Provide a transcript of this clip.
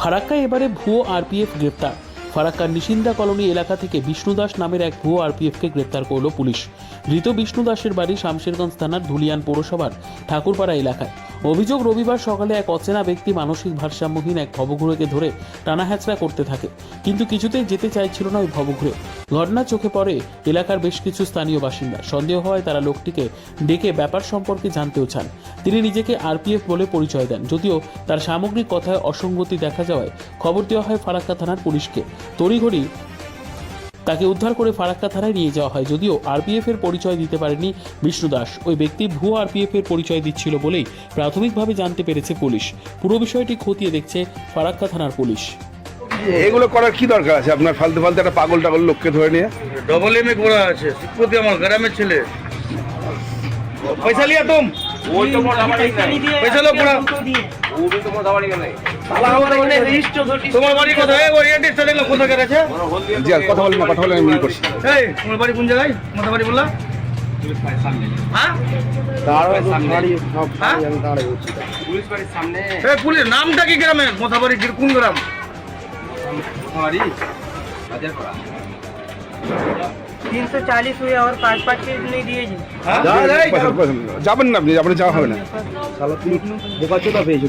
ফারাক্কায় এবারে ভুয়ো আরপিএফ গ্রেপ্তার। ফারাক্কার নিশিন্দা কলোনি এলাকা থেকে বিষ্ণু দাস নামের এক ভুয়ো আরপিএফকে গ্রেপ্তার করল পুলিশ। ধৃত বিষ্ণু দাসের বাড়ি শামশেরগঞ্জ থানার ধুলিয়ান পৌরসভার ঠাকুরপাড়া এলাকায়। অভিযোগ রবিবার সকালে এক অচেনা ব্যক্তি মানসিক ভারসাম্যহীন এক ভবঘুরেকে ধরে টানা হ্যাচড়া করতে থাকে। কিন্তু কিছুতেই যেতে চাইছিল না ওই ভবঘুরে। ঘটনা চোখে পড়ে এলাকার বেশ কিছু স্থানীয় বাসিন্দা। সন্দেহ হয় তারা লোকটিকে ডেকে ব্যাপার সম্পর্কে জানতেও চান। তিনি নিজেকে আরপিএফ বলে পরিচয় দেন, যদিও তার সামগ্রিক কথায় অসঙ্গতি দেখা যাওয়ায় খবর দেওয়া হয় ফারাক্কা থানার পুলিশকে। তড়িঘড়ি তাকে উদ্ধার করে ফারাক্কা থানায় নিয়ে যাওয়া হয়। যদিও আরপিএফ এর পরিচয় দিতে পারেনি বিষ্ণু দাস। ওই ব্যক্তি ভুয়ো আরপিএফ এর পরিচয় দিচ্ছিল বলেই প্রাথমিকভাবে জানতে পেরেছে পুলিশ। পুরো বিষয়টি খতিয়ে দেখছে ফারাক্কা থানার পুলিশ। এগুলো করার কি দরকার আছে? আপনার ফালতু ফালতু একটা পাগল টাগল লোককে ধরে নিয়ে? ডবল এম এ করা আছে। শিক্ষপতি আমার গ্রামের ছেলে। পয়সা লিয়া তুম। পয়সা লো পুরা তোমার বাড়ি কোথায়? ওই এড্রেসটা দেখল কোথাকার আছে জি কথা বলেন না কথা বলেন মিল করছি। এই তোমার বাড়ি কোন জায়গায়? মাথা বাড়ি বললা? হ্যাঁ? হ্যাঁ? এই পুলিশ নামটা কি গ্রামের? মোথাবাড়ি কোন গ্রাম। তিনশো চালিশ হয়ে আর পাঁচ পাঁচ কেজি নিয়ে দিয়েছি যাবেন না আপনি যাবেন যাওয়া হবে না বোকা চোটা পেয়েছ